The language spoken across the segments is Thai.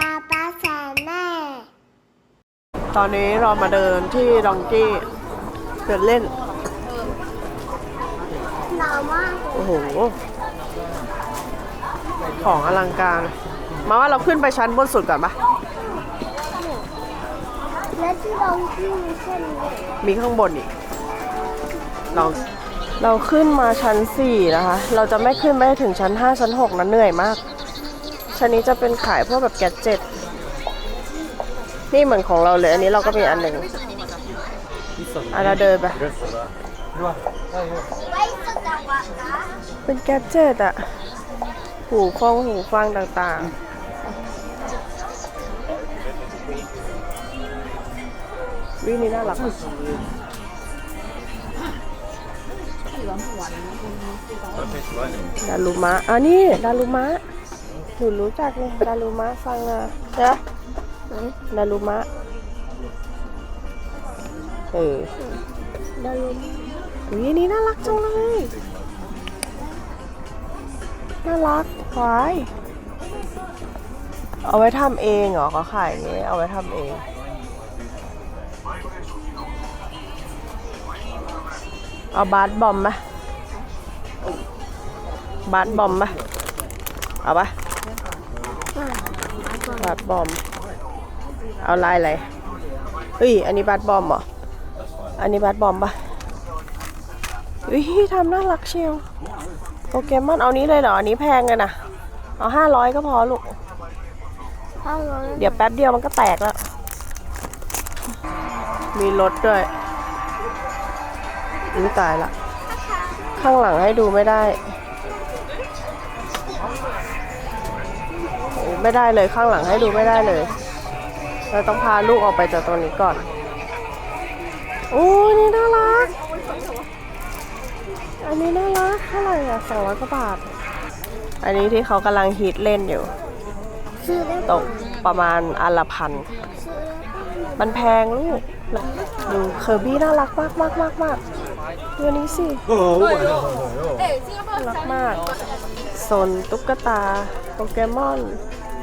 ป้าปาแสนแม่ ตอนนี้เรามาเดินที่ดองกี้เดินเล่นหนาวมากโอ้โห ของอลังการ มาว่าเราขึ้นไปชั้นบนสุดก่อนปะและที่ลงที่มีเส้นเลยมีข้างบนอีกเราเราขึ้นมาชั้น 4 นะคะ เราจะไม่ขึ้นไปถึงชั้น 5 ชั้น 6นะเหนื่อยมาก ชั้นนี้จะเป็นขายพวกแบบแกดเจ็ตนี่เหมือนของเราเลย อันนี้เราก็มีอันหนึ่งอะเราเดินไป เป็นแกดเจ็ตอะหูฟองหูฟังต่างๆวินี่น่ารักดารุมะอะนี่ดารุมะ หนูรู้จักเลยดารุมะฟังอะใช่ปะดารุมะ เออดารุมะวินี่น่ารักจังเลย น่ารักควายเอาไว้ทำเองเหรอเขาขายอย่างนี้ เอาไว้ทำเอง เอาบาสบอมไหมบาสบอมไหมเอาปะ บาสบอม เอาลายอะไรเฮ้ย อันนี้บาสบอมเหรอ อันนี้บาสบอมปะเฮ้ยทำน่ารักเชียวโปเกมอนเอานี้เลยเหรอ อันนี้แพงเลยนะเอาห้าร้อยก็พอลูกห้องนอนเดี๋ยวแป๊บเดียวมันก็แตกแล้ว มีรถด้วยอุ้ยตายละ ข้างหลังให้ดูไม่ได้ ไม่ได้เลยข้างหลังให้ดูไม่ได้เลย เราต้องพาลูกออกไปจากตรงนี้ก่อนโอ้นี่น่ารัก อันนี้น่ารักเท่าไหร่อะสองร้อยกว่าบาท อันนี้ที่เขากำลังฮิตเล่นอยู่ซื้อได้ตกประมาณอันละพัน มันแพงลูก ดูเคอร์บี้น่ารักมากมากมากมากดูอันนี้สิน่ารักมากโซนตุ๊กตาโปเกมอน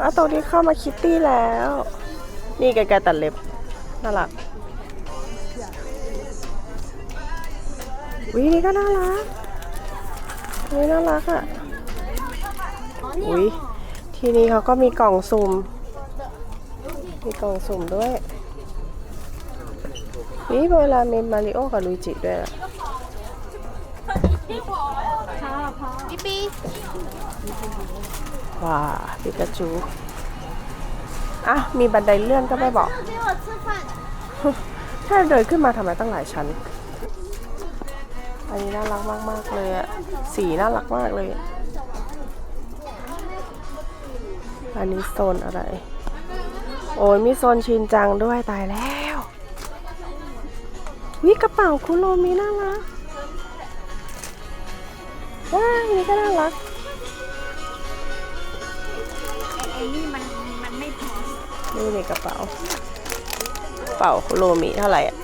อะตรงนี้เข้ามาคิตตี้แล้ว นี่แกแกตัดเล็บน่ารักวินี่ก็น่ารักนี่น่ารักอะอุ้ยที่นี่เขาก็มีกล่องสุ่ม มีกล่องสุ่มด้วยนี่เวลามีมาริโอกับลุยจิด้วยอะปีปี ว้าปิกาจูอะมีบันไดเลื่อนก็ไม่บอกถ้าเดินขึ้นมาทำไมตั้งหลายชั้น อันนี้น่ารักมากมากเลยอะสีน่ารักมากเลย อันนี้โซนอะไร โอ้ยมีโซนชินจังด้วยตายแล้ววิกระเป๋าคุโรมีน่ารักว้านี่ก็น่ารัก นี่ในกระเป๋ากระเป๋าคุโรมิเท่าไหร่อะ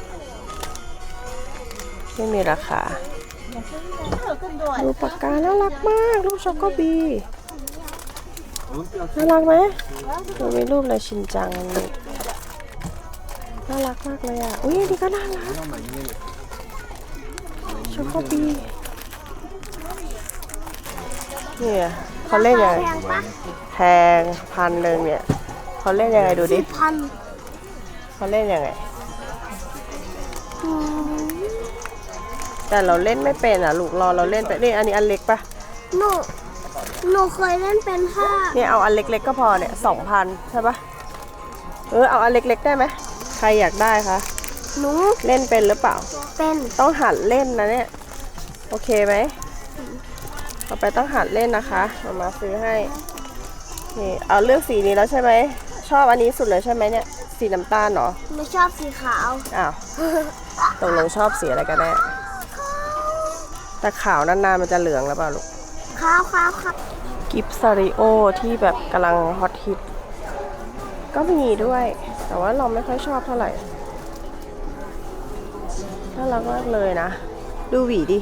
ไม่มีราคา ดูปากกา น่ารักมาก รูปช็อกโกบี น่ารักไหมดูมีรูปในชินจังนี่น่ารักมากเลยอะ อุ้ยอันนี้ก็น่ารักช็อกโกบีเนี่ยเขาเล่นยังไงแพงปะแพงพันหนึ่งเนี่ย เขาเล่นยังไงดูดิสิบพันเขาเล่นยังไงอืมแต่เราเล่นไม่เป็นอะ ลูกรอเราเล่นไปนี่อันนี้อันเล็กปะหนูหนูเคยเล่นเป็นค่ะเนี่ยเอาอันเล็กๆก็พอเนี่ยสองพันใช่ปะเออเอาอันเล็กๆได้ไหมใครอยากได้คะหนูเล่นเป็นหรือเปล่า เป็นต้องหัดเล่นนะเนี่ย โอเคไหมต่อไปต้องหัดเล่นนะคะมามาซื้อให้นี่เอาเลือกสีนี้แล้วใช่ไหม ชอบอันนี้สุดเลยใช่ไหมเนี่ย สีน้ำตาลเหรอหนูชอบสีขาวอ้าวตกลงชอบสีอะไรกันแน่แต่ขาวนานๆมันจะเหลืองแล้วเปล่าลูกขาวขาวขาวกิฟซาริโอที่แบบกำลังฮอตฮิตก็มีด้วย แต่ว่าเราไม่ค่อยชอบเท่าไหร่น่ารักมากเลยนะ ดูหวีดิ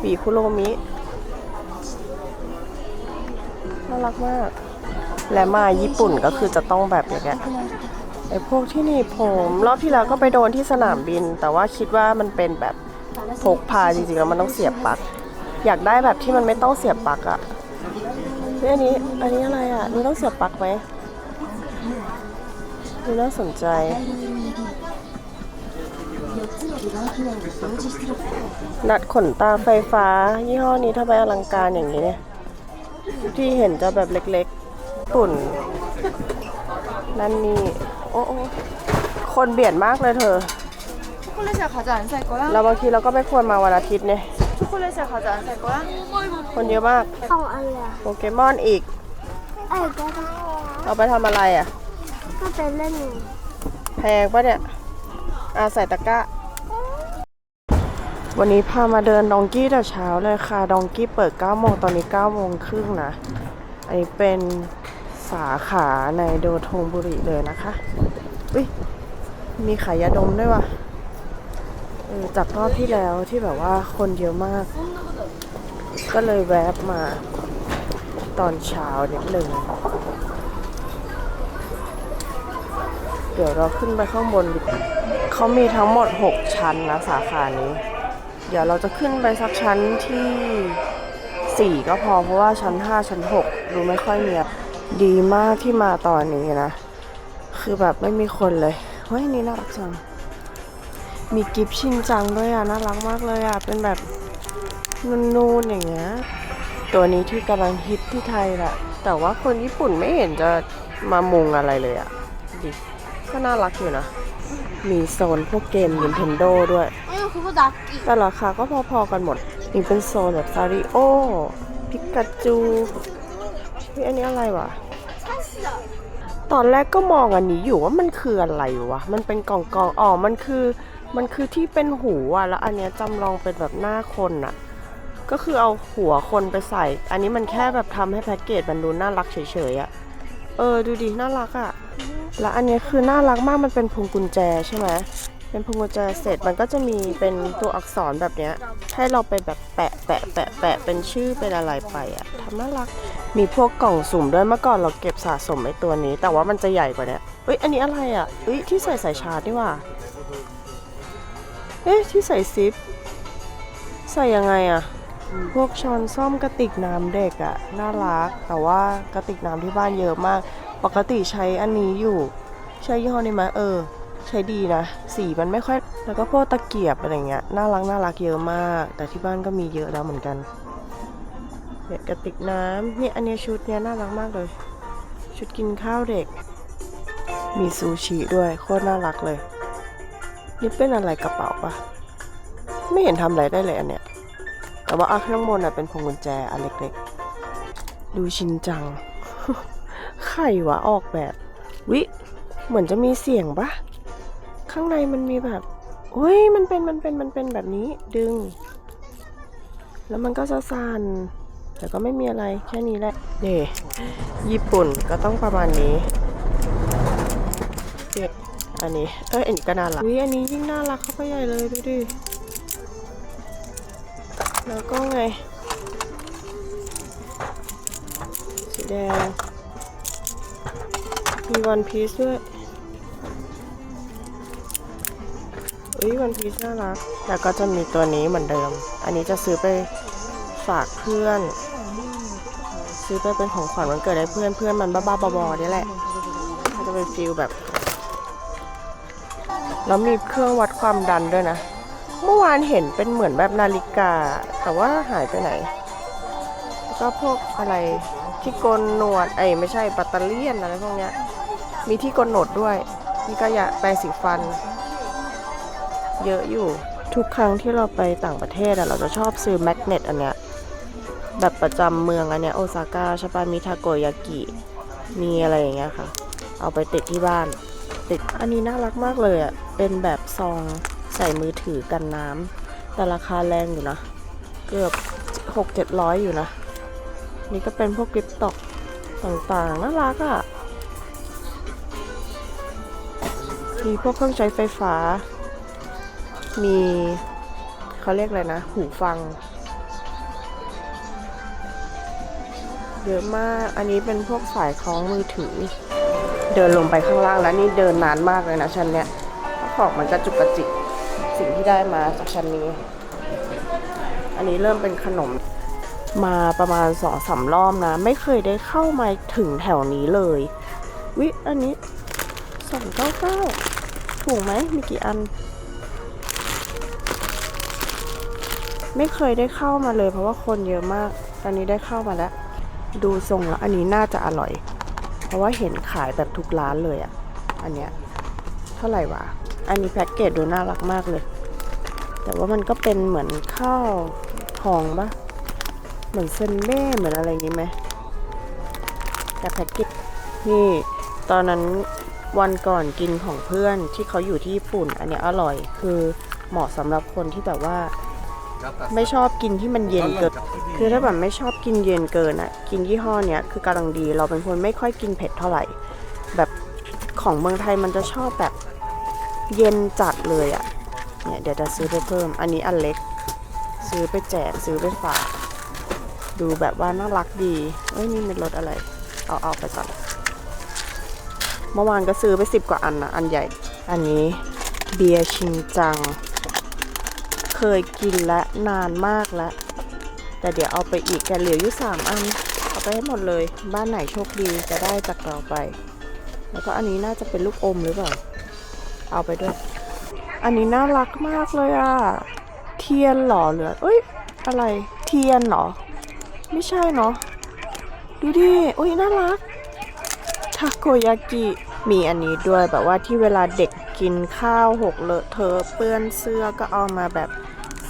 หวีคุโรมิ น่ารักมาก และมาญี่ปุ่นก็คือจะต้องแบบอย่างเงี้ยไอ้พวกที่หนี่ผมรอบที่แล้วก็ไปโดนที่สนามบิน แต่ว่าคิดว่ามันเป็นแบบพกพาจริงๆแล้วมันต้องเสียบปลั๊กอยากได้แบบที่มันไม่ต้องเสียบปลั๊กอะเฮ้ยอันนี้อันนี้อะไรอะนี่ต้องเสียบปลั๊กไหมนี่น่าสนใจนัดขนตาไฟฟ้า ยี่ห้อนี้ทำไมอลังการอย่างนี้เนี่ย ที่เห็นจะแบบเล็กๆ ปุ่น นั่นนี่โอ้โอ้คนเบียดมากเลยเธอ 초콜릿을 가져안 살 거야? แล้วบางทีเราก็ไม่ควรมาวันอาทิตย์เนี่ย 초콜릿을 가져안 살 거야? คนเยอะมาก ของอะไรอะ โปเกมอนอีก เอ้ยก็ได้ เอาไปทำอะไรอ่ะ ก็เป็นเล่นหนู แพงปะเนี่ย อาใส่ตะกร้า วันนี้พามาเดินดองกี้แต่เช้าเลยค่ะ ดองกี้เปิด9โมงตอนนี้9โมงครึ่งนะ อันนี้เป็น สาขาในโดโทงบุรีเลยนะคะอุ้ยมีขายยาดมด้วยว่ะเออจากรอบที่แล้วที่แบบว่าคนเยอะมาก ก็เลยแวบมาตอนเช้านิดหนึ่ง เดี๋ยวเราขึ้นไปข้างบนดีกเขามีทั้งหมด 6 ชั้นนะสาขานี้ เดี๋ยวเราจะขึ้นไปสักชั้นที่ 4 ก็พอเพราะว่าชั้น 5 ชั้น 6 ดูไม่ค่อยเมีอะ ดีมากที่มาตอนนี้นะ คือแบบไม่มีคนเลยเฮ้ยนี่น่ารักจัง มีกิฟชินจังด้วยอะ น่ารักมากเลยอะ เป็นแบบนูนๆอย่างเงี้ย ตัวนี้ที่กำลังฮิตที่ไทยแหละแต่ว่าคนญี่ปุ่นไม่เห็นจะมามุงอะไรเลยอะดิก็น่ารักอยู่นะ มีโซนพวกเกม Nintendo ด้วยเอ้ยคือดักกิแต่ราคาก็พอๆกันหมด นี่เป็นโซนแบบซาริโอ พิกาจู เฮ้ยอันนี้อะไรวะ ตอนแรกก็มองอันนี้อยู่ว่ามันคืออะไรวะ มันเป็นกล่องกองๆอ๋อ มันคือ มันคือที่เป็นหูอะแล้วอันเนี้ยจำลองเป็นแบบหน้าคนอะก็คือเอาหัวคนไปใส่ อันนี้มันแค่แบบทำให้แพ็กเกจมันดูน่ารักเฉยๆอะเออ ดูดิน่ารักอะแล้วอันเนี้ยคือน่ารักมาก มันเป็นพวงกุญแจใช่ไหมเป็นพวงกุญแจเสร็จมันก็จะมีเป็นตัวอักษรแบบเนี้ยให้เราไปแบบแปะแปะแปะแปะเป็นชื่อเป็นอะไรไปอะทำน่ารัก มีพวกกล่องสุ่มด้วยเมื่อก่อนเราเก็บสะสมไอ้ตัวนี้ แต่ว่ามันจะใหญ่กว่าเนี้ยเอ้ยอันนี้อะไรอะเอ้ยที่ใส่สายชาร์จนี่ว่าเอ๊ะที่ใส่ซิป ใส่ยังไงอะพวกช้อนซ่อมกระติกน้ำเด็กอะน่ารัก แต่ว่ากระติกน้ำที่บ้านเยอะมาก ปกติใช้อันนี้อยู่ ใช้ยี่ห้อนี้ไหมเออ ใช้ดีนะ สีมันไม่ค่อย แล้วก็พวกตะเกียบอะไรเงี้ยน่ารักน่ารักเยอะมาก แต่ที่บ้านก็มีเยอะแล้วเหมือนกัน เนี่ยกระติกน้ำเนี่ยอันนี้ชุดเนี้ยน่ารักมากเลย ชุดกินข้าวเด็ก มีซูชิด้วยโคตรน่ารักเลย นี่เป็นอะไรกระเป๋าปะไม่เห็นทำอะไรได้เลยอันเนี้ยแต่ว่าอันข้างบนน่ะเป็นพวงกุญแจอันเล็กๆ ดูชินจังใครวะออกแบบ วิเหมือนจะมีเสียงปะข้างในมันมีแบบอุ้ยมันเป็นมันเป็นมันเป็นแบบนี้ดึง แล้วมันก็จะสั่น แต่ก็ไม่มีอะไรแค่นี้แหละนี่ญี่ปุ่นก็ต้องประมาณนี้เนี่ยอันนี้เอ้ยอันนี้ก็น่ารักวิอันนี้ยิ่งน่ารักเข้าไปใหญ่เลยดูดิแล้วก็ไงสีแดงมีวันพีซด้วยอุ้ยวันพีซน่ารัก แล้วก็จะมีตัวนี้เหมือนเดิม อันนี้จะซื้อไปฝากเพื่อน ซื้อไปเป็นของขวัญวันเกิดให้เพื่อนเพื่อนมันบ้าๆบอๆนี่แหละมันจะเป็นฟิลแบบ แล้วมีเครื่องวัดความดันด้วยนะ เมื่อวานเห็นเป็นเหมือนแบบนาฬิกา แต่ว่าหายไปไหนแล้วก็พวกอะไรที่กนหนวดไอ้ไม่ใช่ปัตเตอร์เลียนอะไรพวกเนี้ย มีที่กนหนวดด้วยนี่ก็ยาแปรงสีฟัน เยอะอยู่ทุกครั้งที่เราไปต่างประเทศอะเราจะชอบซื้อแมกเนตอันเนี้ย แบบประจำเมืองอันเนี้ยโอซาก้าใช่ปะมีทาโกยากิ มีอะไรอย่างเงี้ยค่ะ เอาไปติดที่บ้าน ติดอันนี้น่ารักมากเลยอะเป็นแบบซองใส่มือถือกันน้ำแต่ราคาแรงอยู่นะ เกือบหกเจ็ดร้อยอยู่นะ นี่ก็เป็นพวกกริปตอกต่างๆ น่ารักอะ่ะ มีพวกเครื่องใช้ไฟฟ้า มีเขาเรียกอะไรนะ หูฟัง เยอะมาก อันนี้เป็นพวกสายคล้องมือถือ เดินลงไปข้างล่างแล้วนี่เดินนานมากเลยนะชั้นเนี้ยของมันกระจุกกระจิกสิ่งที่ได้มาจากชั้นนี้ อันนี้เริ่มเป็นขนมมาประมาณสองสามรอบนะ ไม่เคยได้เข้ามาถึงแถวนี้เลย วิ อันนี้สองเก้าเก้าถูกไหมมีกี่อัน ไม่เคยได้เข้ามาเลยเพราะว่าคนเยอะมาก ตอนนี้ได้เข้ามาแล้ว ดูทรงแล้วอันนี้น่าจะอร่อย เพราะว่าเห็นขายแบบทุกร้านเลยอะอันเนี้ยเท่าไหร่วะ อันนี้แพ็กเกจดูน่ารักมากเลย แต่ว่ามันก็เป็นเหมือนข้าวทองปะเหมือนเซนเบ้เหมือนอะไรอย่างงี้ไหมแต่แพ็กเกจนี่ ตอนนั้นวันก่อนกินของเพื่อนที่เขาอยู่ที่ญี่ปุ่น อันเนี้ยอร่อยคือเหมาะสำหรับคนที่แบบว่า ไม่ชอบกินที่มันเย็นเกิน คือถ้าแบบไม่ชอบกินเย็นเกินอะ กินยี่ห้อเนี้ยคือกำลังดี เราเป็นคนไม่ค่อยกินเผ็ดเท่าไหร่ แบบของเมืองไทยมันจะชอบแบบเย็นจัดเลยอะ เนี่ยเดี๋ยวจะซื้อไปเพิ่ม อันนี้อันเล็ก ซื้อไปแจกซื้อไปฝาก ดูแบบว่าน่ารักดี เอ้ยนี่เป็นรสอะไร เอาเอาไปก่อน เมื่อวานก็ซื้อไปสิบกว่าอันนะอันใหญ่ อันนี้เบียร์ชิงจัง เคยกินและนานมากแล้ว แต่เดี๋ยวเอาไปอีกแกเหลืออยู่สามอัน เอาไปให้หมดเลย บ้านไหนโชคดีจะได้จากเราไป แล้วก็อันนี้น่าจะเป็นลูกอมหรือเปล่า เอาไปด้วย อันนี้น่ารักมากเลยอะเทียนหรอเหลือเอ้ย อะไร เทียนเหรอ ไม่ใช่เนาะ ดูดิโอ้ยน่ารัก ทาโกยากิ มีอันนี้ด้วยแบบว่าที่เวลาเด็กกินข้าวหกเลอะเทอะเปื้อนเสื้อก็เอามาแบบ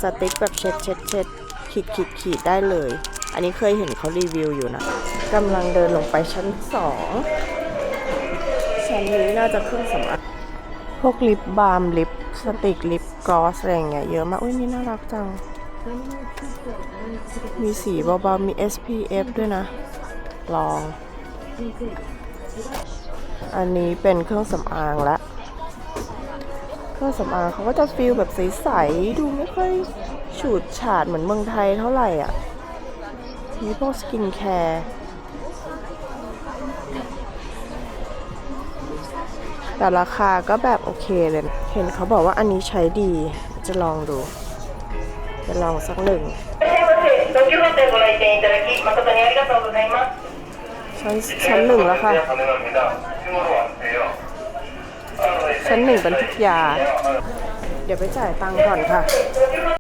สติ๊กแบบเช็ดเช็ดเช็ดขีดขีดขีดได้เลย อันนี้เคยเห็นเขารีวิวอยู่นะกำลังเดินลงไปชั้นสองชั้นนี้น่าจะเครื่องสำอางพวกลิปบาล์มลิปสติกลิปกลอสอะไรงเงี้ยเยอะมากอุ้ยนี่น่ารักจัง มีสีเบาๆมี SPF ด้วยนะ ลอง อันนี้เป็นเครื่องสำอางละ เครื่องสำอางเขาก็จะฟีลแบบใสๆดูไม่ค่อยฉูดฉาดเหมือนเมืองไทยเท่าไหร่อะมีพวกสกินแคร์แต่ราคาก็แบบโอเคเลยเห็นเขาบอกว่าอันนี้ใช้ดี จะลองดู จะลองสักหนึ่งชั้นชั้นหนึ่งแล้วค่ะ ชั้นหนึ่งเป็นทุกยา เดี๋ยวไปจ่ายตังค์ก่อนค่ะ